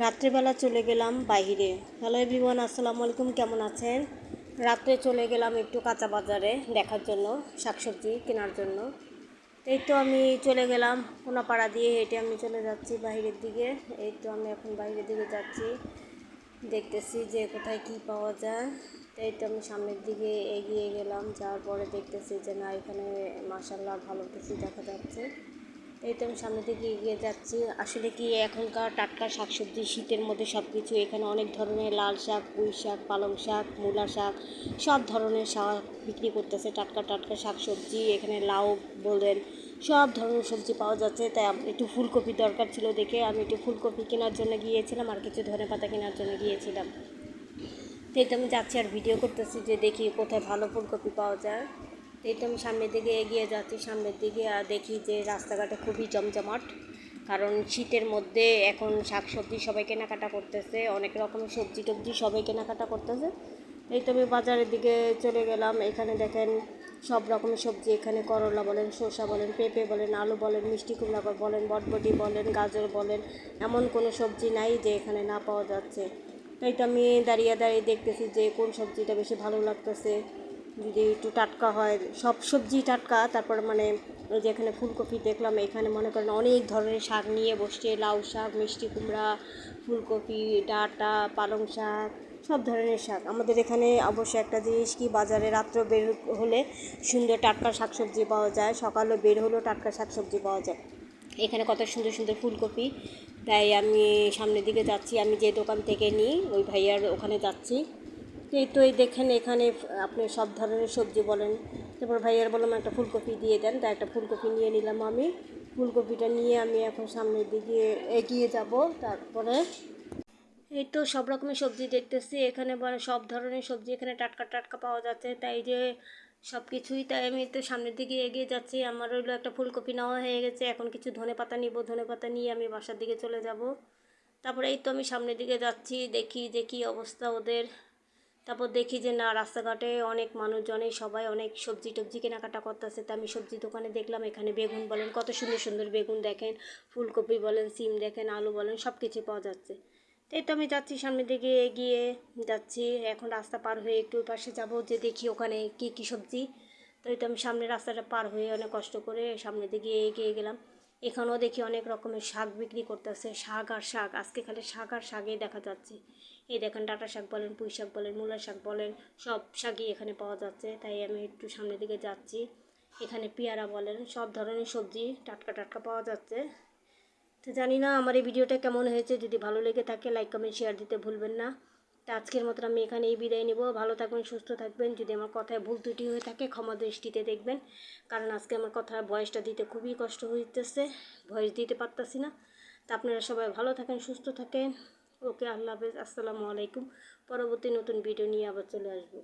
রাত্রেবেলা চলে গেলাম বাইরে। হ্যালো এভরিওয়ান, আসসালামু আলাইকুম, কেমন আছেন? রাত্রে চলে গেলাম একটু কাঁচা বাজারে দেখার জন্য, শাকসবজি কেনার জন্য। এই তো আমি চলে গেলাম, কোনাপাড়া দিয়ে হেঁটে আমি চলে যাচ্ছি বাইরের দিকে। এই তো আমি এখন বাইরের দিকে যাচ্ছি, দেখতেছি যে কোথায় কি পাওয়া যায়। এই তো আমি সামনের দিকে এগিয়ে গেলাম, যাওয়ার পরে দেখতেছি যে না, এখানে মাসাল্লাহ ভালো কিছু দেখা যাচ্ছে। এই তো আমি সামনের দিকে এগিয়ে যাচ্ছি। আসলে কি এখনকার টাটকা শাকসবজি, শীতের মধ্যে সব কিছু এখানে অনেক ধরনের লাল শাক, পুঁই শাক, পালং শাক, মূলা শাক, সব ধরনের শাক বিক্রি করতেছে টাটকা টাটকা শাকসবজি। এখানে লাউ বলেন, সব ধরনের সবজি পাওয়া যাচ্ছে। তাই একটু ফুলকপি দরকার ছিল দেখে আমি একটু ফুলকপি কেনার জন্য গিয়েছিলাম আর কিছু ধনে পাতা কেনার জন্য গিয়েছিলাম। তো আমি যাচ্ছি আর ভিডিও করতেছি যে দেখি কোথায় ভালো ফুলকপি পাওয়া যায়। এই তো আমি সামনের দিকে এগিয়ে যাচ্ছি, সামনের দিকে, আর দেখি যে রাস্তাঘাটে খুবই জমজমাট। কারণ শীতের মধ্যে এখন শাকসবজি সবাই কেনাকাটা করতেছে, অনেক রকমের সবজি টবজি সবাই কেনাকাটা করতেছে। এই তো আমি বাজারের দিকে চলে গেলাম, এখানে দেখেন সব রকমের সবজি, এখানে করলা বলেন, শসা বলেন, পেঁপে বলেন, আলু বলেন, মিষ্টি কুমড়া বলেন, বটবটি বলেন, গাজর বলেন, এমন কোনো সবজি নাই যে এখানে না পাওয়া যাচ্ছে। তাই তো আমি দাঁড়িয়ে দাঁড়িয়ে দেখতেছি যে কোন সবজিটা বেশি ভালো লাগতেছে। যদি একটু টাটকা হয়, সব সবজি টাটকা, তারপর মানে ওই যে এখানে ফুলকপি দেখলাম, এখানে মনে করেন অনেক ধরনের শাক নিয়ে বসছে, লাউ শাক, মিষ্টি কুমড়া, ফুলকপি, ডাঁটা, পালং শাক, সব ধরনের শাক। আমাদের এখানে অবশ্য একটা জিনিস কি, বাজারে রাত্র বের হলে সুন্দর টাটকা শাকসবজি পাওয়া যায়, সকালে বের হলেও টাটকা শাকসবজি পাওয়া যায়। এখানে কত সুন্দর সুন্দর ফুলকপি। তাই আমি সামনের দিকে যাচ্ছি, আমি যে দোকান থেকে নিই, ওই ভাইয়ার ওখানে যাচ্ছি। এই তো এই দেখেন এখানে আপনি সব ধরনের সবজি বলেন। তারপর ভাইয়ার বললাম একটা ফুলকপি দিয়ে দেন তাই একটা ফুলকপি নিয়ে নিলাম আমি। ফুলকপিটা নিয়ে আমি এখন সামনের দিকে এগিয়ে যাব, তারপরে এই তো সব রকমের সবজি দেখতেছি। এখানে সব ধরনের সবজি এখানে টাটকা টাটকা পাওয়া যাচ্ছে। তাই যে সব কিছুই তাই আমি তো সামনের দিকে এগিয়ে যাচ্ছি। আমার হইল একটা ফুলকপি নেওয়া হয়ে গেছে। এখন কিছু ধনে পাতা নিব, ধনে পাতা নিয়ে আমি বাসার দিকে চলে যাব। তারপরে এই তো আমি সামনের দিকে যাচ্ছি, দেখি যে কী অবস্থা ওদের। তারপর দেখি যে না, রাস্তাঘাটে অনেক মানুষজনই সবাই অনেক সবজি টবজি কেনাকাটা করতেছে। তা আমি সবজি দোকানে দেখলাম, এখানে বেগুন বলেন, কত সুন্দর সুন্দর বেগুন দেখেন, ফুলকপি বলেন, সিম দেখেন, আলু বলেন সব কিছু পাওয়া যাচ্ছে। এই তো আমি যাচ্ছি সামনের দিকে, এগিয়ে যাচ্ছি, এখন রাস্তা পার হয়ে একটু পাশে যাব, যে দেখি ওখানে কি কি সবজি। তো এই তো আমি সামনে রাস্তাটা পার হয়ে অনেক কষ্ট করে সামনের দিকে এগিয়ে গেলাম। এখানেও দেখি অনেক রকমের শাক বিক্রি করতেছে, শাক আর শাক। আজকে খালি শাক আর শাকই দেখা যাচ্ছে। এই দেখেন ডাঁটা শাক বলেন, পুঁই শাক বলেন, মূলা শাক বলেন, সব শাকই এখানে পাওয়া যাচ্ছে। তাই আমি একটু সামনের দিকে যাচ্ছি। এখানে পেয়ারা বলেন, সব ধরনের সবজি টাটকা টাটকা পাওয়া যাচ্ছে। তো জানি না আমার এই ভিডিওটা কেমন হয়েছে, যদি ভালো লেগে থাকে লাইক কমেন্ট শেয়ার দিতে ভুলবেন না। তো আজকের মতো আমি এখানে এই বিদায় নেব। ভালো থাকবেন, সুস্থ থাকবেন। যদি আমার কথায় ভুল ত্রুটি হয়ে থাকে, ক্ষমা দৃষ্টিতে দেখবেন। কারণ আজকে আমার কথা ভয়েসটা দিতে খুবই কষ্ট হইতেছে ভয়েস দিতে পারতাছি না। তা আপনারা সবাই ভালো থাকেন, সুস্থ থাকেন। ওকে, আল্লাহ হাফেজ। আসসালামু আলাইকুম। পরবর্তী নতুন ভিডিও নিয়ে আবার চলে আসব।